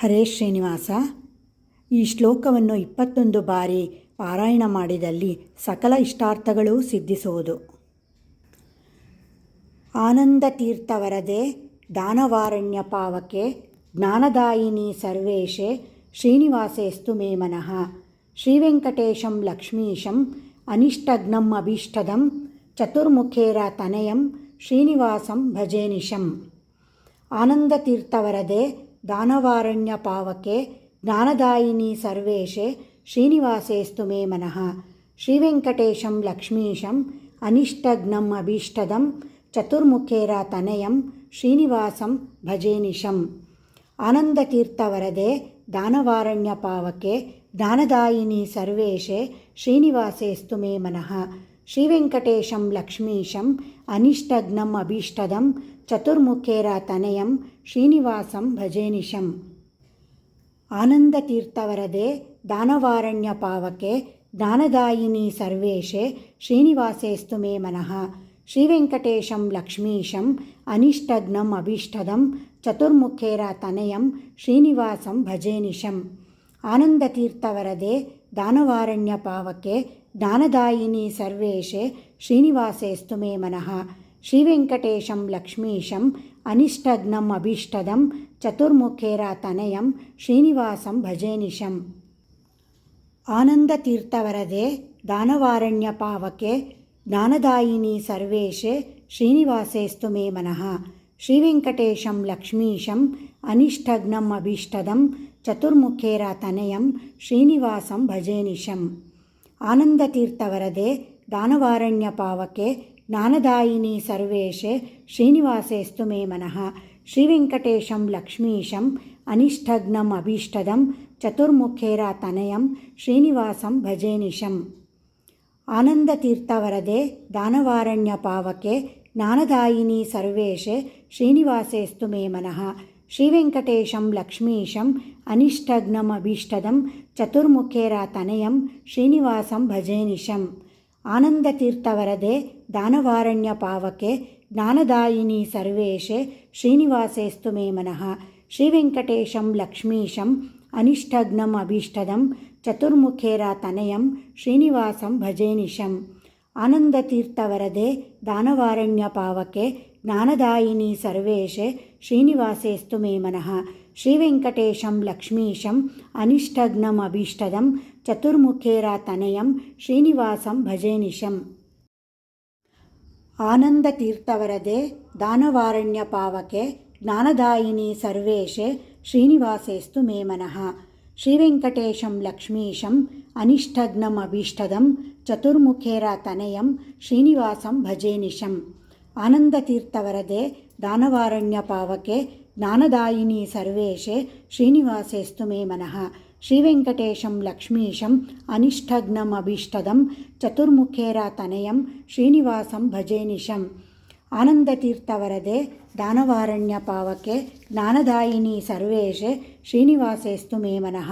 ಹರೇ ಶ್ರೀನಿವಾಸ. ಈ ಶ್ಲೋಕವನ್ನು ಇಪ್ಪತ್ತೊಂದು ಬಾರಿ ಪಾರಾಯಣ ಮಾಡಿದಲ್ಲಿ ಸಕಲ ಇಷ್ಟಾರ್ಥಗಳು ಸಿದ್ಧಿಸುವುದು. ಆನಂದ ತೀರ್ಥವರದೆ ದಾನವಾರಣ್ಯ ಪಾವಕೆ ಜ್ಞಾನದಾಯಿನಿ ಸರ್ವೇಶೆ ಶ್ರೀನಿವಾಸೇಸ್ತು ಮೇ ಮನಃ. ಶ್ರೀವೆಂಕಟೇಶಂ ಲಕ್ಷ್ಮೀಶಂ ಅನಿಷ್ಟಗ್ನಂ ಅಭೀಷ್ಟದಂ ಚತುರ್ಮುಖೇರ ತನಯಂ ಶ್ರೀನಿವಾಸಂ ಭಜೇನಿಶಂ. ಆನಂದತೀರ್ಥವರದೆ दानवारण्यपावके ज्ञानदायिनी सर्वेशे श्रीनिवासेस्तु मे मनः। श्रीवेङ्कटेशं लक्ष्मीशम् अनिष्टघ्नम् अभीष्टदं चतुर्मुखेरातनयं श्रीनिवासं भजेनिशम् आनन्दतीर्थवरदे दानवारण्यपावके ज्ञानदायिनी सर्वेशे श्रीनिवासेस्तु मे मनः। श्रीवेङ्कटेशं लक्ष्मीशम् अनिष्टघ्नम् अभीष्टदं चतुर्मुखेरातनयं श्रीनिवासं भजेनिशम् आनन्दतीर्थवरदे दानवारण्यपावके दानदायिनी सर्वेशे श्रीनिवासेस्तु मे मनः। श्रीवेङ्कटेशं लक्ष्मीशम् अनिष्टघ्नम् अभीष्टदं चतुर्मुखेरातनयं श्रीनिवासं भजेनिशम् आनन्दतीर्थवरदे दानवारण्यपावके ज्ञानदायिनी सर्वेशे श्रीनिवासेस्तु मे मनः श्रीवेङ्कटेशं लक्ष्मीशम् अनिष्टघ्नम् अभीष्टदं चतुर्मुखेरातनयं श्रीनिवासं भजेनिशम् आनन्दतीर्थवरदे दानवारण्यपावके ज्ञानदायिनी सर्वेशे श्रीनिवासेस्तु मे मनः श्रीवेङ्कटेशं लक्ष्मीशम् अनिष्टघ्नम् अभीष्टदं चतुर्मुखेरातनयं श्रीनिवासं भजेनिशम् आनन्दतीर्थवरदे दानवारण्यपावके ज्ञानदायिनी सर्वेशे श्रीनिवासेस्तु मे मनः। श्रीवेङ्कटेशं लक्ष्मीशम् अनिष्टघ्नम् अभीष्टदं चतुर्मुखेरातनयं श्रीनिवासं भजेनिशम् आनन्दतीर्थवरदे दानवारण्यपावके ज्ञानदायिनी सर्वेशे श्रीनिवासेस्तु मे मनः। श्रीवेङ्कटेशं लक्ष्मीशम् अनिष्टघ्नमभीष्टदं चतुर्मुखेरातनयं श्रीनिवासं भजेनिशम् आनन्दतीर्थवरदे दानवारण्यपावके ज्ञानदायिनी सर्वेशे श्रीनिवासेस्तु मे मनः। श्रीवेङ्कटेशं लक्ष्मीशम् अनिष्टघ्नम् अभीष्टदं चतुर्मुखेरातनयं श्रीनिवासं भजेनिशम् आनन्दतीर्थवरदे दानवारण्यपावके ज्ञानदायिनी सर्वेशे श्रीनिवासेस्तु मे मनः। श्रीवेङ्कटेशं लक्ष्मीशम् अनिष्टघ्नमभीष्टदं चतुर्मुखेरातनयं श्रीनिवासं भजेनिशम् आनन्दतीर्थवरदे दानवारण्यपावके ज्ञानदायिनी सर्वेशे श्रीनिवासेस्तु मे मनः। श्रीवेङ्कटेशं लक्ष्मीशम् अनिष्टघ्नमभीष्टदं चतुर्मुखेरातनयं श्रीनिवासं भजेनिशम् आनन्दतीर्थवरदे दानवारण्यपावके ज्ञानदायिनी सर्वेशे श्रीनिवासेस्तु मे मनः। श्रीवेङ्कटेशं लक्ष्मीशम् अनिष्ठघ्नमभीष्टदं चतुर्मुखेरातनयं श्रीनिवासं भजेनिशम् आनन्दतीर्थवरदे दानवारण्यपावके ज्ञानदायिनी सर्वेशे श्रीनिवासेस्तु मे मनः।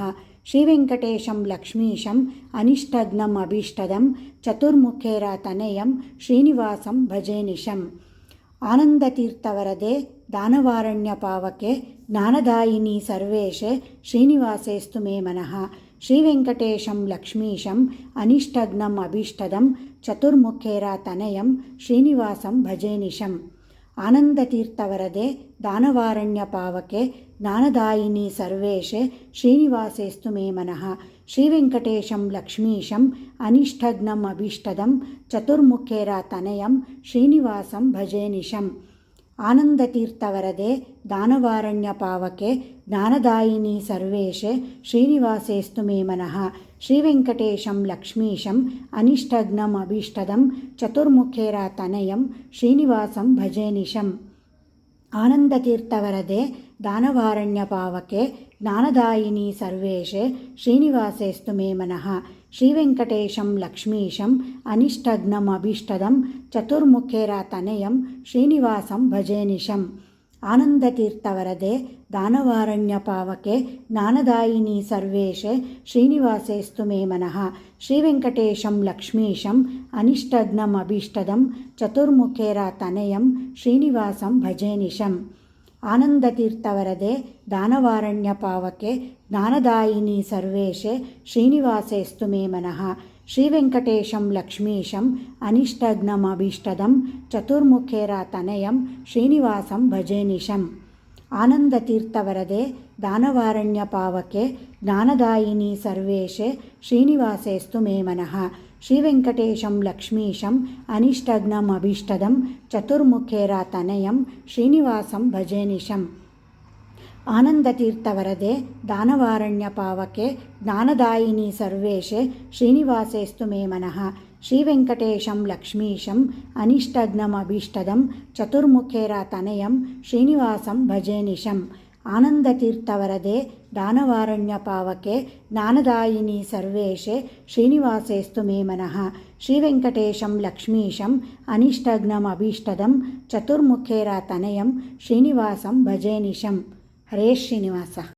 श्रीवेङ्कटेशं लक्ष्मीशम् अनिष्टघ्नम् अभीष्टदं चतुर्मुखेरातनयं श्रीनिवासं भजेनिशम् आनन्दतीर्थवरदे दानवारण्यपावके ज्ञानदायिनी सर्वेशे श्रीनिवासेस्तु मे मनः। श्रीवेङ्कटेशं लक्ष्मीशम् अनिष्टघ्नम् अभीष्टदं चतुर्मुखेरातनयं श्रीनिवासं भजेनिशम् आनन्दतीर्थवरदे दानवारण्यपावके ज्ञानदायिनी सर्वेशे श्रीनिवासेस्तु मेमनः श्रीवेङ्कटेशं लक्ष्मीशम् अनिष्ठघ्नमभीष्टदं चतुर्मुखेरातनयं श्रीनिवासं भजे निशम्। आनन्दतीर्थवरदे दानवारण्यपावके ज्ञानदायिनी सर्वेशे श्रीनिवासेस्तु मे मनः। श्रीवेङ्कटेशं लक्ष्मीशम् अनिष्टघ्नम् अभीष्टदं चतुर्मुखेरातनयं श्रीनिवासं भजे निशम्। आनन्दतीर्थवरदे दानवारण्यपावके ज्ञानदायिनी सर्वेशे श्रीनिवासेस्तु मे मनः। श्रीवेङ्कटेशं लक्ष्मीशम् अनिष्टघ्नम् अभीष्टदं चतुर्मुखेरातनयं श्रीनिवासं भजे निशम्। आनन्दतीर्थवरदे दानवारण्यपावके ज्ञानदायिनी सर्वेशे श्रीनिवासेस्तु मे मनः। श्रीवेङ्कटेशं लक्ष्मीशम् अनिष्टघ्नमभीष्टदं चतुर्मुखेरातनयं श्रीनिवासं भजेनिशम् आनन्दतीर्थवरदे दानवारण्यपावके ज्ञानदायिनी सर्वेशे श्रीनिवासेस्तु मे मनः। श्रीवेङ्कटेशं लक्ष्मीशम् अनिष्टघ्नमभीष्टदं चतुर्मुखेरातनयं श्रीनिवासं भजे निशम् आनन्दतीर्थवरदे दानवारण्यपावके ज्ञानदायिनी सर्वेशे श्रीनिवासेस्तु मे मनः। श्रीवेङ्कटेशं लक्ष्मीशम् अनिष्टघ्नमभीष्टदं चतुर्मुखेरातनयं श्रीनिवासं भजे निशम् आनन्दतीर्थवरदे दानवारण्यपावके ज्ञानदायिनी सर्वेशे श्रीनिवासेस्तु मे मनः। श्रीवेङ्कटेशं लक्ष्मीशम् अनिष्टघ्नमभीष्टदं चतुर्मुखेरातनयं श्रीनिवासं भजे निशम्। आनन्दतीर्थवरदे दानवारण्यपावके ज्ञानदायिनी सर्वेशे श्रीनिवासेस्तु मे मनः। श्रीवेङ्कटेशं लक्ष्मीशम् अनिष्टघ्नमभीष्टदं चतुर्मुखेरातनयं श्रीनिवासं भजे निशम् हरे श्रीनिवास